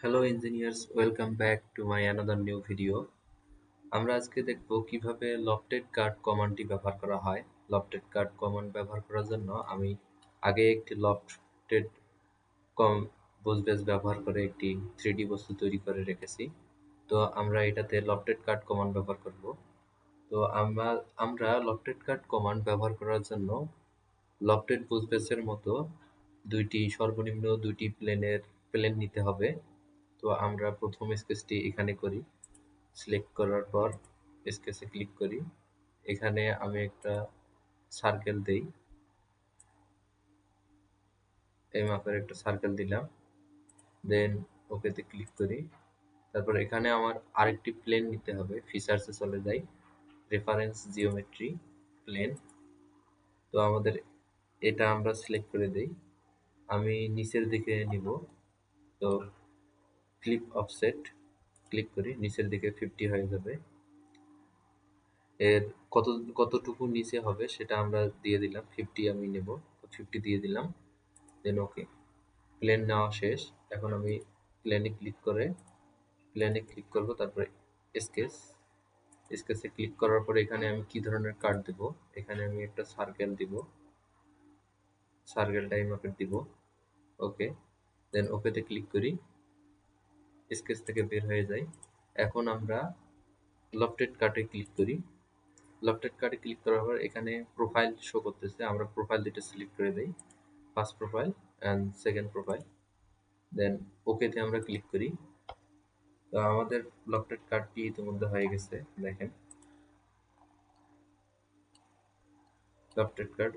Hello engineers welcome back to my another new video আমরা আজকে দেখব কীভাবে লফটেড কার্ড কমান্ডটি ব্যবহার করা হয়। লফটেড কার্ড কমান্ড ব্যবহার করার জন্য আমি আগে একটি লফটেড কম বোসবেস ব্যবহার করে একটি থ্রিডি বস্তু তৈরি করে রেখেছি। তো আমরা এটাতে লফটেড কার্ড কমান্ড ব্যবহার করব। তো আমরা আমরা লফটেড কার্ড কমান্ড ব্যবহার করার জন্য লফটেড বোসবেসের মতো দুইটি সর্বনিম্ন দুইটি প্লেনের প্লেন নিতে হবে। তো আমরা প্রথম স্কেচটি এখানে করি। সিলেক্ট করার পর স্কেচে ক্লিক করি। এখানে আমি একটা সার্কেল দেই। এই মাপের একটা সার্কেল দিলাম। দেন ওকেতে ক্লিক করি। তারপর এখানে আমার আরেকটি প্লেন নিতে হবে। ফিচার্সে চলে যাই। রেফারেন্স জিওমেট্রি প্লেন তো আমাদের এটা আমরা সিলেক্ট করে দেই। আমি নিচের দিকে নিব। তো ক্লিপ অফসেট ক্লিক করি, নিচের দিকে ফিফটি হয়ে যাবে এর কত, কতটুকু নিচে হবে সেটা আমরা দিয়ে দিলাম ফিফটি আমি নেব ফিফটি দিয়ে দিলাম দেন ওকে প্লেন নেওয়া শেষ, এখন আমি প্লেনে ক্লিক করে প্লেনে ক্লিক করব, তারপরে স্কেচ স্কেচে ক্লিক করার পরে এখানে আমি কি ধরনের কার্ড দেব? এখানে আমি একটা সার্কেল দিব সার্কেল টাইম মাপের দিব ওকে দেন ওকেতে ক্লিক করি। স্কেচ থেকে বের হয়ে যাই। এখন আমরা লফটেড কার্টে ক্লিক করি। লফটেড কার্টে ক্লিক করার পর এখানে প্রোফাইল শো করতেছে। আমরা প্রোফাইল দুটো সিলেক্ট করে দিই। First profile and second profile then ওকেতে আমরা ক্লিক করি। তো আমাদের লফটেড কার্ডটি ইতিমধ্যে হয়ে গেছে, দেখেন। লফটেড কার্ড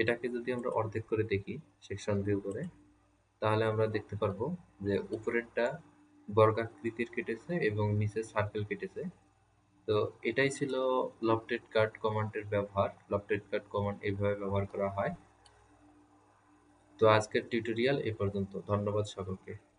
এটাকে যদি আমরা অর্ধেক করে দেখি সেকশন ভিউ করে, তাহলে আমরা দেখতে পারব যে উপরেরটা বর্গাকৃতির কেটেছে এবং নিচে সার্কেল কেটেছে। তো এটাই ছিল লফটেড কার্ড কমান্ডের ব্যবহার। লফটেড কার্ড কমান্ড এইভাবে ব্যবহার করা হয়। তো আজকের টিউটোরিয়াল এ পর্যন্ত। ধন্যবাদ সকলকে।